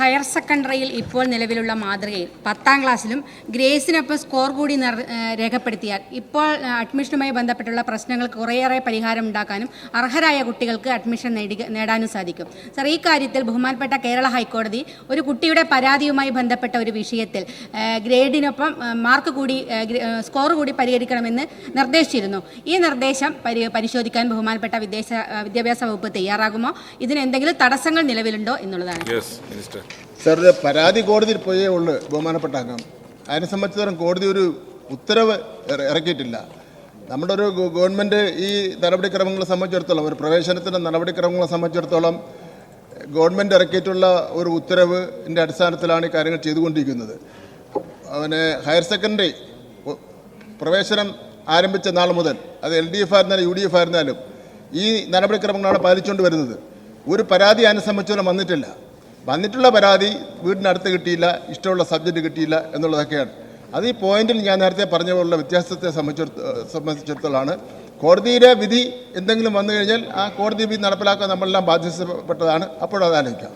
Higher സെക്കൻഡറിയിൽ ഇപ്പോൾ നിലവിലുള്ള മാതൃകയിൽ പത്താം ക്ലാസ്സിലും ഗ്രേസിനൊപ്പം സ്കോർ കൂടി രേഖപ്പെടുത്തിയാൽ ഇപ്പോൾ അഡ്മിഷനുമായി ബന്ധപ്പെട്ടുള്ള പ്രശ്നങ്ങൾക്ക് കുറേയേറെ പരിഹാരം ഉണ്ടാക്കാനും അർഹരായ കുട്ടികൾക്ക് അഡ്മിഷൻ നേടി നേടാനും സാധിക്കും. സർ ഈ കാര്യത്തിൽ ബഹുമാനപ്പെട്ട കേരള ഹൈക്കോടതി ഒരു കുട്ടിയുടെ പരാതിയുമായി ബന്ധപ്പെട്ട ഒരു വിഷയത്തിൽ ഗ്രേഡിനൊപ്പം മാർക്ക് കൂടി സ്കോർ കൂടി പരിഹരിക്കണമെന്ന് നിർദ്ദേശിച്ചിരുന്നു. ഈ നിർദ്ദേശം പരി പരിശോധിക്കാൻ ബഹുമാനപ്പെട്ട വിദേശ വിദ്യാഭ്യാസ വകുപ്പ് തയ്യാറാകുമോ? ഇതിന് എന്തെങ്കിലും തടസ്സങ്ങൾ നിലവിലുണ്ടോ എന്നുള്ളതാണ്. മിനിസ്റ്റർ ഇത് പരാതി കോടതിയിൽ പോയേ ഉള്ളു ബഹുമാനപ്പെട്ട അംഗം. അതിനെ സംബന്ധിച്ചിടത്തോളം കോടതി ഒരു ഉത്തരവ് ഇറ- ഇറക്കിയിട്ടില്ല. നമ്മുടെ ഒരു ഗവ- ഗവൺമെന്റ് ഈ നടപടിക്രമങ്ങളെ സംബന്ധിച്ചിടത്തോളം ഒരു പ്രവേശനത്തിന്റെ നടപടിക്രമങ്ങളെ സംബന്ധിച്ചിടത്തോളം ഗവൺമെന്റ് ഇറക്കിയിട്ടുള്ള ഒരു ഉത്തരവിന്റെ അടിസ്ഥാനത്തിലാണ് ഈ കാര്യങ്ങൾ ചെയ്തുകൊണ്ടിരിക്കുന്നത്. അവന് ഹയർ സെക്കൻഡറി പ്രവേശനം ആരംഭിച്ച നാൾ മുതൽ അത് എൽ ഡി എഫ് ആയിരുന്നാലും യു ഡി എഫ് ആയിരുന്നാലും ഈ നടപടിക്രമങ്ങളാണ് പാലിച്ചുകൊണ്ട് വരുന്നത്. ഒരു പരാതി അതിനെ സംബന്ധിച്ചോളം വന്നിട്ടില്ല. വന്നിട്ടുള്ള പരാതി വീടിനടുത്ത് കിട്ടിയില്ല ഇഷ്ടമുള്ള സബ്ജക്റ്റ് കിട്ടിയില്ല എന്നുള്ളതൊക്കെയാണ്. അത് ഈ പോയിന്റിൽ ഞാൻ നേരത്തെ പറഞ്ഞ പോലുള്ള വ്യത്യാസത്തെ സംബന്ധിച്ചിടത്തോളം സംബന്ധിച്ചിടത്തോളമാണ് കോടതിയുടെ വിധി എന്തെങ്കിലും വന്നു കഴിഞ്ഞാൽ ആ കോടതി വിധി നടപ്പിലാക്കാൻ നമ്മളെല്ലാം ബാധ്യസ്ഥപ്പെട്ടതാണ്. അപ്പോഴത് ആലോചിക്കാം.